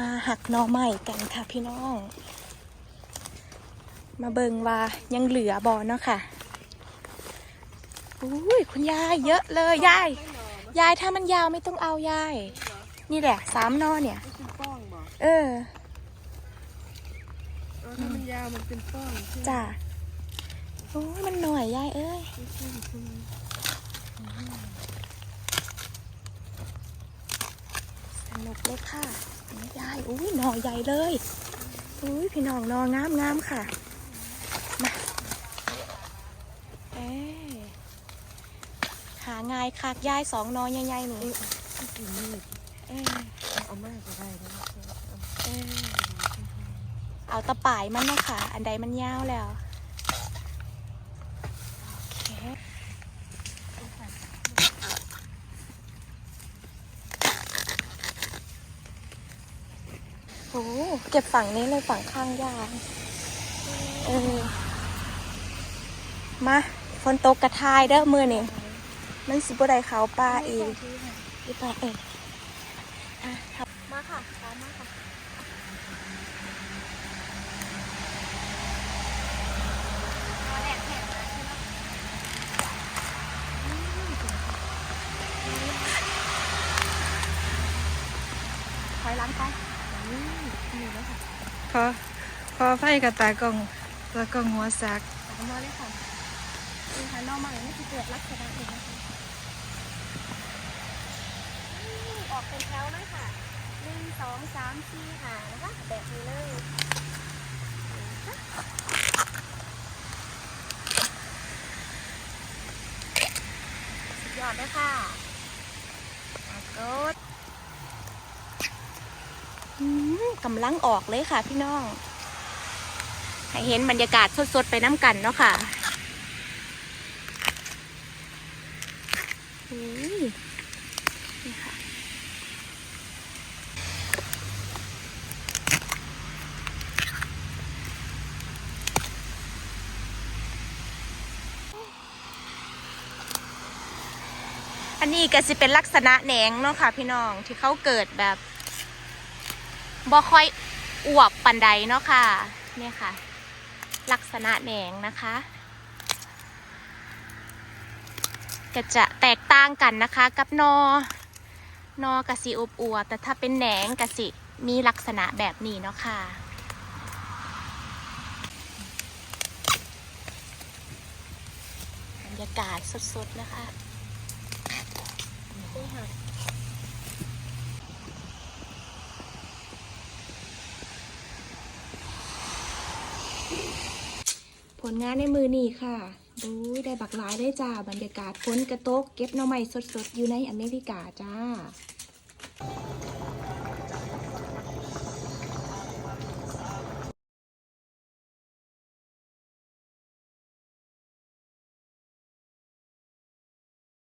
มาหักหน่อไม้กันค่ะพี่น้อง มาเบิงว่ายังเหลือบอเนาะค่ะอุ้ยคุณยายเยอะเลยยาย ยายถ้ามันยาวไม่ต้องเอายาย นี่แหละสามหนอเนี่ยมันเป็นป้องบ่เออเออถ้ามันยาวมันเป็นป้องใช่ไหมจ้ะโอ้ยมันหน่อยยายเอ้ยใช่ใช่ใช่สนุกเลยค่ะนี่ ยายอุ้ยหน่อใหญ่เลยอุ้ยพี่น้องนองามงามค่ะมาเอ้หาง่ายคักยายสองนอใหญ่ๆนี่ที่กินมีดเออเอามากก็ได้นะเอาตะป่ายมันนะคะอันใดมันยาวแล้ว โอเค โอ้เก็บฝั่งนี้เลยฝั่งข้างยางเออมาฝนตกกระทายเด้อมือนี่มันสิบ่ได้เขาปลาอีกอีปลาเอออะครับมาค่ะตามมาค่ะถอยหลังไป ขอขอไฟกับตากล้องตากล้องหัวซักตามมาเลยค่ะนี่ค่ะนอกมาไม่คือเกิดลักษณะเองนะคะออกเป็นแถวเลยค่ะหนึ่งสองสามสี่ห้านะคะแบบนี้เลยสุดยอดเลยค่ะมากดอืม กำลังออกเลยค่ะพี่น้อง ให้เห็นบรรยากาศสดๆไปน้ำกันเนาะค่ะนี่ค่ะอันนี้ก็สิเป็นลักษณะแหนงเนาะค่ะพี่น้องที่เขาเกิดแบบ บ่ค่อยอวบปันใดเนาะค่ะเนี่ยค่ะ ลักษณะแหนงนะคะก็จะแตกต่างกันนะคะกับนอนอกะสิอบอวบแต่ถ้าเป็นแหนงกะสิมีลักษณะแบบนี้เนาะค่ะ บรรยากาศสดๆนะคะ ผลงานในมือนี่ค่ะดูได้บักหลายได้จ้า บรรยากาศฝนกระตก เก็บหน่อไม้สดๆ อยู่ในอเมริกาจ้า